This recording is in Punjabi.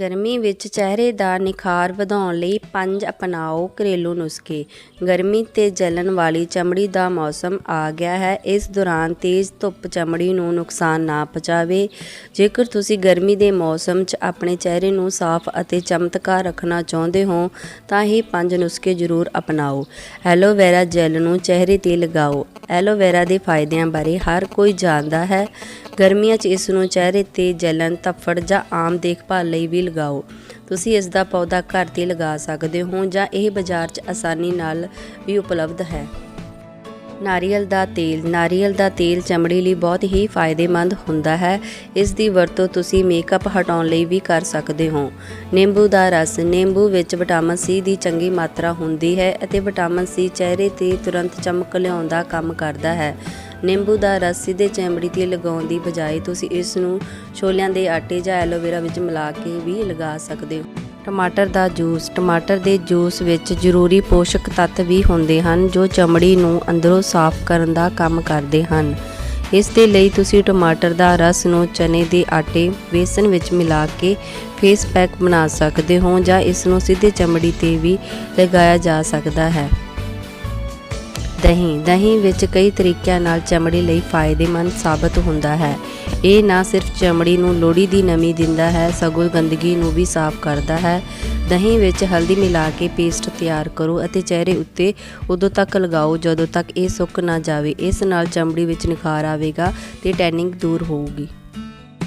ਗਰਮੀ ਵਿੱਚ ਚਿਹਰੇ ਦਾ ਨਿਖਾਰ ਵਧਾਉਣ ਲਈ ਪੰਜ ਅਪਣਾਓ ਘਰੇਲੂ ਨੁਸਖੇ। ਗਰਮੀ ਤੇ ਜਲਣ ਵਾਲੀ ਚਮੜੀ ਦਾ ਮੌਸਮ ਆ ਗਿਆ ਹੈ। ਇਸ ਦੌਰਾਨ ਤੇਜ਼ ਧੁੱਪ ਚਮੜੀ ਨੂੰ ਨੁਕਸਾਨ ਨਾ ਪਹੁੰਚਾਵੇ। ਜੇਕਰ ਤੁਸੀਂ ਗਰਮੀ ਦੇ ਮੌਸਮ 'ਚ ਆਪਣੇ ਚਿਹਰੇ ਨੂੰ ਸਾਫ਼ ਅਤੇ ਚਮਤਕਾਰ ਰੱਖਣਾ ਚਾਹੁੰਦੇ ਹੋ, ਤਾਂ ਇਹ ਪੰਜ ਨੁਸਖੇ ਜ਼ਰੂਰ ਅਪਣਾਓ। ਐਲੋਵੇਰਾ ਜੈਲ ਨੂੰ ਚਿਹਰੇ ਤੇ ਲਗਾਓ। ਐਲੋਵੇਰਾ ਦੇ ਫਾਇਦਿਆਂ ਬਾਰੇ ਹਰ ਕੋਈ ਜਾਣਦਾ ਹੈ। ਗਰਮੀਆਂ 'ਚ ਇਸ ਨੂੰ ਚਿਹਰੇ ਤੇ ਜਲਣ, ਧੱਫੜ ਜਾਂ ਆਮ ਦੇਖਭਾਲ ਲਈ ਵੀ ਲਗਾਓ। ਤੁਸੀਂ ਇਸ ਦਾ ਪੌਦਾ ਘਰ ਤੇ ਲਗਾ ਸਕਦੇ ਹੋ ਜਾਂ ਇਹ ਬਾਜ਼ਾਰ 'ਚ ਆਸਾਨੀ ਨਾਲ ਵੀ ਉਪਲਬਧ ਹੈ। ਨਾਰੀਅਲ ਦਾ ਤੇਲ, ਨਾਰੀਅਲ ਦਾ ਤੇਲ ਚਮੜੀ ਲਈ ਬਹੁਤ ਹੀ ਫਾਇਦੇਮੰਦ ਹੁੰਦਾ ਹੈ। ਇਸ ਦੀ ਵਰਤੋਂ ਤੁਸੀਂ ਮੇਕਅਪ ਹਟਾਉਣ ਲਈ ਵੀ ਕਰ ਸਕਦੇ ਹੋ। ਨਿੰਬੂ ਦਾ ਰਸ, ਨਿੰਬੂ ਵਿੱਚ ਵਿਟਾਮਿਨ ਸੀ ਦੀ ਚੰਗੀ ਮਾਤਰਾ ਹੁੰਦੀ ਹੈ ਅਤੇ ਵਿਟਾਮਿਨ ਸੀ ਚਿਹਰੇ ਤੇ ਤੁਰੰਤ ਚਮਕ ਲਿਆਉਣ ਦਾ ਕੰਮ ਕਰਦਾ ਹੈ। ਨਿੰਬੂ ਦਾ ਰਸ ਸਿੱਧੇ ਚਮੜੀ ਤੇ ਲਗਾਉਣ ਦੀ ਬਜਾਏ ਤੁਸੀਂ ਇਸ ਨੂੰ ਛੋਲਿਆਂ ਦੇ ਆਟੇ ਜਾਂ ਐਲੋਵੇਰਾ ਵਿੱਚ ਮਿਲਾ ਕੇ ਵੀ ਲਗਾ ਸਕਦੇ ਹੋ। ਟਮਾਟਰ ਦਾ ਜੂਸ, ਟਮਾਟਰ ਦੇ ਜੂਸ ਵਿੱਚ ਜ਼ਰੂਰੀ ਪੋਸ਼ਕ ਤੱਤ ਵੀ ਹੁੰਦੇ ਹਨ ਜੋ ਚਮੜੀ ਨੂੰ ਅੰਦਰੋਂ ਸਾਫ਼ ਕਰਨ ਦਾ ਕੰਮ ਕਰਦੇ ਹਨ। ਇਸ ਦੇ ਲਈ ਤੁਸੀਂ ਟਮਾਟਰ ਦਾ ਰਸ ਨੂੰ ਚਨੇ ਦੇ ਆਟੇ, ਬੇਸਨ ਵਿੱਚ ਮਿਲਾ ਕੇ ਫੇਸ ਪੈਕ ਬਣਾ ਸਕਦੇ ਹੋ ਜਾਂ ਇਸ ਨੂੰ ਸਿੱਧੇ ਚਮੜੀ ਤੇ ਵੀ ਲਗਾਇਆ ਜਾ ਸਕਦਾ ਹੈ। ਦਹੀਂ। ਦਹੀਂ ਵਿੱਚ ਕਈ ਤਰੀਕਿਆਂ ਨਾਲ ਚਮੜੀ ਲਈ ਫਾਇਦੇਮੰਦ ਸਾਬਤ ਹੁੰਦਾ ਹੈ। ਇਹ ਨਾ ਸਿਰਫ ਚਮੜੀ ਨੂੰ ਲੋੜੀ ਦੀ ਨਮੀ ਦਿੰਦਾ ਹੈ, ਸਗੋਂ ਗੰਦਗੀ ਨੂੰ ਵੀ ਸਾਫ਼ ਕਰਦਾ ਹੈ। ਦਹੀਂ ਵਿੱਚ ਹਲਦੀ ਮਿਲਾ ਕੇ ਪੇਸਟ ਤਿਆਰ ਕਰੋ ਅਤੇ ਚਿਹਰੇ ਉੱਤੇ ਉਦੋਂ ਤੱਕ ਲਗਾਓ ਜਦੋਂ ਤੱਕ ਇਹ ਸੁੱਕ ਨਾ ਜਾਵੇ। ਇਸ ਨਾਲ ਚਮੜੀ ਵਿੱਚ ਨਿਖਾਰ ਆਵੇਗਾ ਤੇ ਟੈਨਿੰਗ ਦੂਰ ਹੋਊਗੀ।